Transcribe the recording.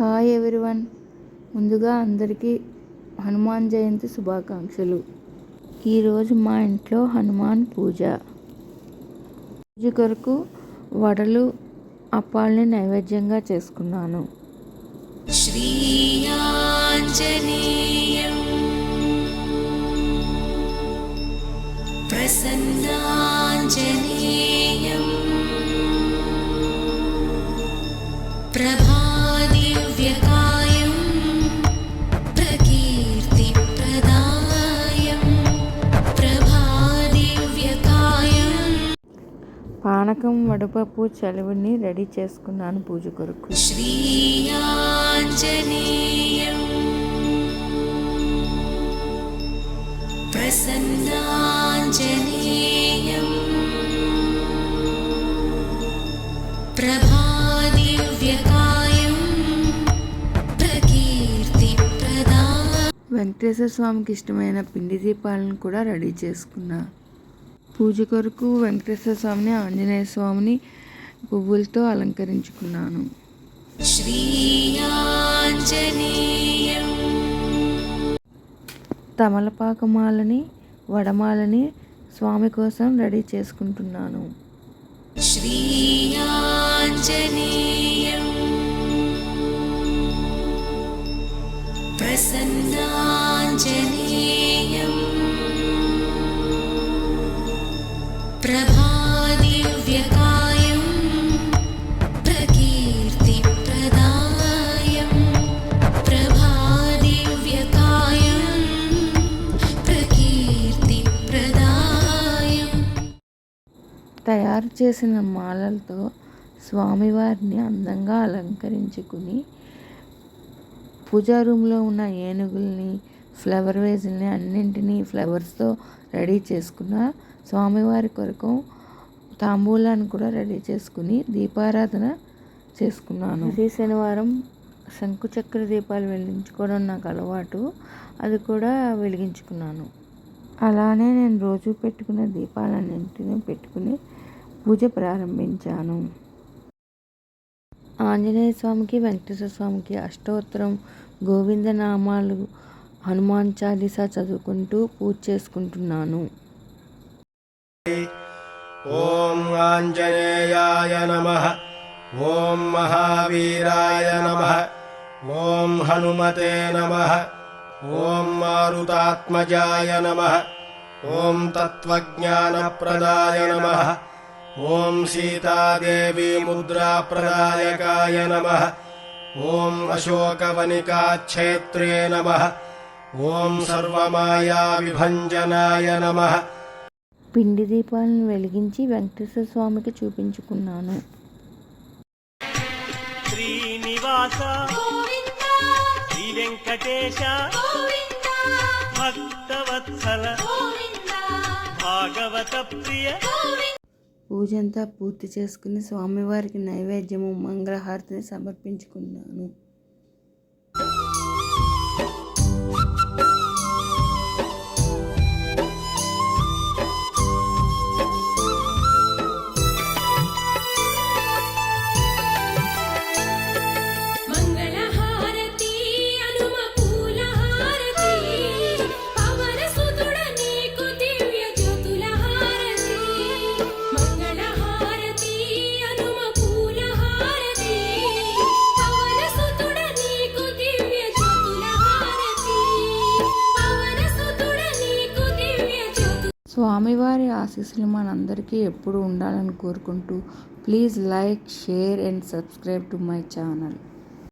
Hi everyone ముందుగా అందరికీ హనుమాన్ జయంతి శుభాకాంక్షలు. ఈరోజు మా ఇంట్లో హనుమాన్ పూజ. పూజ కొరకు వడలు అప్పాలని నైవేద్యంగా చేసుకున్నాను. శ్రీ పానకం వడపప్పు చలివిని రెడీ చేసుకున్నాను పూజ కొరకు. వెంకటేశ్వర స్వామికి ఇష్టమైన పిండి దీపాలను కూడా రెడీ చేసుకున్నా. పూజ కొరకు వెంకటేశ్వర స్వామిని ఆంజనేయ స్వామిని పువ్వులతో అలంకరించుకున్నాను. తమలపాక మాలని వడమాలని స్వామి కోసం రెడీ చేసుకుంటున్నాను. శ్రీయాంజనేయ. తయారు చేసిన మాలలతో స్వామివారిని అందంగా అలంకరించుకుని పూజా రూమ్లో ఉన్న ఏనుగుల్ని ఫ్లవర్ వేజ్ని అన్నింటినీ ఫ్లవర్స్తో రెడీ చేసుకున్న స్వామివారి కొరకు తాంబూలాన్ని కూడా రెడీ చేసుకుని దీపారాధన చేసుకున్నాను. ప్రతి శనివారం శంకు చక్ర దీపాలు వెలిగించుకోవడం నాకు అలవాటు. అది కూడా వెలిగించుకున్నాను. అలానే నేను రోజు పెట్టుకునే దీపాలన్నింటినీ పెట్టుకుని పూజ ప్రారంభించాను. ఆంజనేయ స్వామికి వెంకటేశ్వర స్వామికి అష్టోత్తరం గోవిందనామాలు హనుమాన్ చాలీస చదువుకుంటూ పూజ చేసుకుంటున్నాను. ఓం ఆంజనేయాయ నమ ఓం మహావీరాయ నమ ఓం హనుమతే నమ ఓం మారుతాత్మజాయ నమ ఓం తత్వజ్ఞానప్రదాయ నమ. ॐ सीतादेवी मुद्राप्रदायकाय नमः ॐ अशोकवनिकाक्षेत्रे नमः ॐ सर्वमायाविभञ्जनाय नमः పిండి దీపాలను వెలిగించి వెంకటేశ్వర స్వామికి చూపించుకున్నాను శ్రీనివాస శ్రీ వెంకటేశ భక్తవత్సల భాగవత ప్రియ పూజంతా పూర్తి చేసుకుని స్వామివారికి నైవేద్యము మంగళహారతిని సమర్పించుకున్నాను. స్వామివారి ఆశీస్సులు మనందరికీ ఎప్పుడు ఉండాలని కోరుకుంటూ please like share and subscribe to my channel.